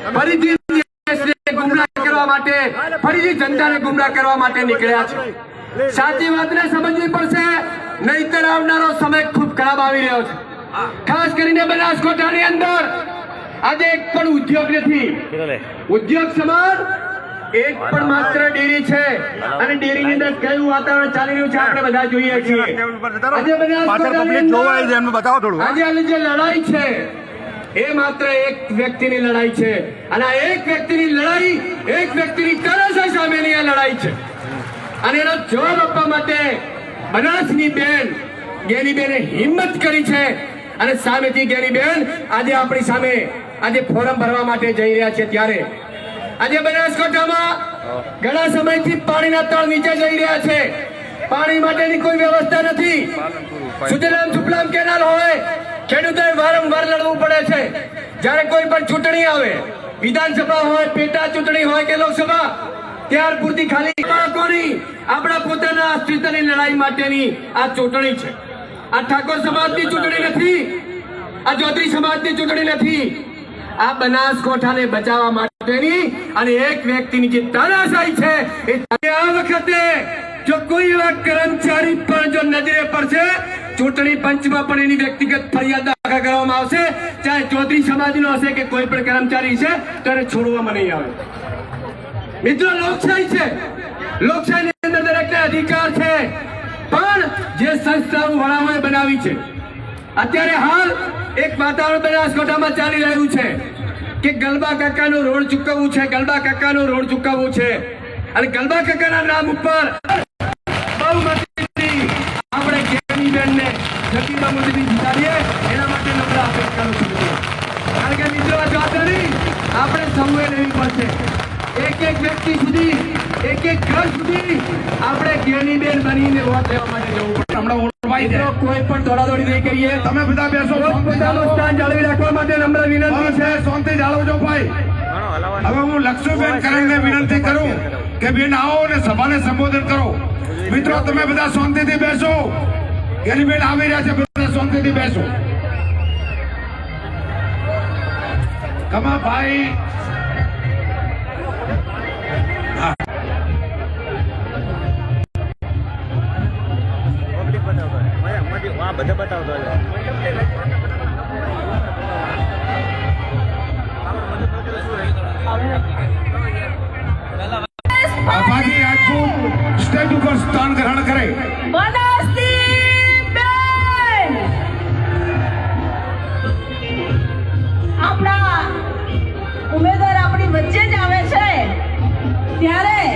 ફરીથી દેશને ગુમરાહ કરવા માટે ફરીથી જનતાને ગુમરાહ કરવા માટે નીકળ્યા છે. સાચી વાતને સમજવી પડશે નહીતર આવનારો સમય ખૂબ ખરાબ આવી રહ્યો છે. ખાસ કરીને બનાસકાંઠાની અંદર આજે એક પણ ઉદ્યોગ નથી. ઉદ્યોગ સમાન એક પણ માત્ર ડેરી છે. અને ડેરીની અંદર કયું વાતાવરણ ચાલી રહ્યું છે આપણે બધા જોઈએ છીએ. આજે બનાસકાંઠાની અંદર આજે જે લડાઈ છે એ માત્ર એક વ્યક્તિની લડાઈ છે. અને આ એક વ્યક્તિની લડાઈ એક વ્યક્તિની તરસ સામેની આ લડાઈ છે. અને એનો જવાબ આપવા માટે બનાસની બેન ગેનીબેને હિંમત કરી છે. અને સામેથી ગેનીબેન આજે આપણી સામે આજે ફોરમ ભરવા માટે જઈ રહ્યા છે ત્યારે. આજે બનાસકાંઠામાં ઘણા સમયથી પાણીના તળ નીચે જઈ રહ્યા છે. પાણી માટેની કોઈ વ્યવસ્થા નથી. સુજલામ સુફલામ કેનાલ હોય. ખેડૂતોએ વારંવાર લડવું પડે છે. જ્યારે કોઈ પણ ચૂંટણી આવે, વિધાનસભા હોય, પેટા ચૂંટણી હોય કે લોકસભા, ત્યાર પૂરતી ખાલી બાળકોની આપણા પોતાના અસ્તિત્વની લડાઈ માટેની આ ચૂંટણી છે. આ ઠાકોર સમાજની ચૂંટણી નથી. આ ચૌધરી સમાજની ચૂંટણી નથી. આ બનાસકોઠાને બચાવવા માટેની અને એક વ્યક્તિની જે તાનાશાહી છે, એ આ વખતે જો કોઈ એવા કર્મચારી પણ જો નજરે પડશે ચૂંટણી પંચમાં પણ એની વ્યક્તિગત ફરિયાદ દાખલ કરવામાં આવશે. ચાહે ચૌધરી સમાજનો હશે કે કોઈ પણ કર્મચારી છે, ત્યારે છોડવામાં નહીં આવે. મિત્રો, લોકશાહી છે. લોકશાહીની અંદર દરેકને અધિકાર છે. પણ જે સંસ્થાઓ વડાઓએ બનાવી છે, અત્યારે હાલ એક વાતાવરણ બનાસકાંઠામાં ચાલી રહ્યું છે કે ગલબા કાકાનો રોડ ચૂકવવું છે, ગલબા કાકાનો રોડ ચૂકવવું છે. અને ગલબા કાકાના નામ ઉપર બહુમતીથી આપણે જ્ઞાનીબેનને જતીબા મોદીની જીતાડીએ એના માટે નમ્ર અપેક્ષા કરું છું કારણ કે મિત્રો આ જવાબદારી આપણે સૌએ લેવી પડશે. એક એક વ્યક્તિ સુધી એક એક ઘર સુધી આપણે જ્ઞાનીબેન બનીને વોટ લેવા માટે જવું પડે. હમણાં ઓળવાઈ જાય કોઈ પણ દોડાદોડી નહીં કરીએ. તમે બધા બેસો. પોતાનું સ્થાન જાળવી રાખવા માટે નમ્ર વિનંતી છે. શાંતિ જાળવજો ભાઈ હવે હું લક્ષ્મીબેન કરીને વિનંતી કરું કે બેન આવો અને સભાને સંબોધન કરો. મિત્રો તમે બધા શાંતિથી બેસો. ગેરીબેન આવી રહ્યા છે બધા શાંતિથી બેસો. કમા ભાઈ બધા બતાવતો રાજપૂત સ્ટેજ ઉપર સ્થાન ગ્રહણ કરે. ત્યારે